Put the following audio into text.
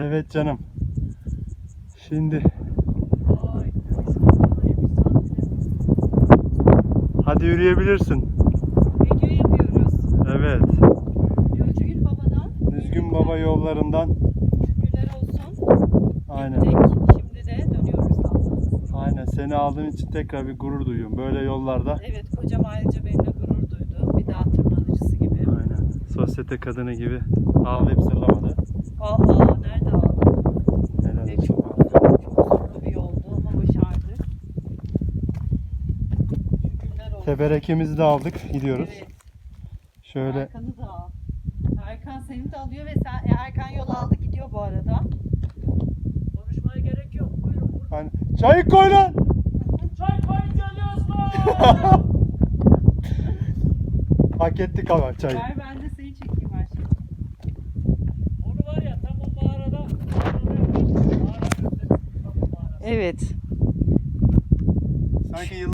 Evet canım. Şimdi hadi yürüyebilirsin. Video yapıyoruz. Evet. Gülcügül babadan. Düzgün baba yollarından. Şükürler olsun. Aynen. Gittik. Şimdi de dönüyoruz. Aynen. Seni aldığım için tekrar bir gurur duyuyorum. Böyle yollarda. Evet kocam ayrıca benimle gurur duydu. Bir daha tırmanıcısı gibi. Aynen. Sosyete kadını gibi ağlayıp zırlamadı. Vallahi nerede ağladı? Helal Ve olsun. çok, çok zorlu bir yoldu ama başardık. Şükürler olsun. Teberekemizi de aldık. Gidiyoruz. Evet. Şöyle Erkan'ı da al. Erkan seni de alıyor ve sen Erkan yol aldı gidiyor bu arada. Konuşmaya gerek yok. Buyurun. buyurun. hani çayı koy lan. Çay koyun geliyoruz mu? Hak ettik ama çayı. Ver ben de seni çekeyim her şeyi. Onu var ya tam o mağarada. Mağara, mağara, mağara. Evet. Sanki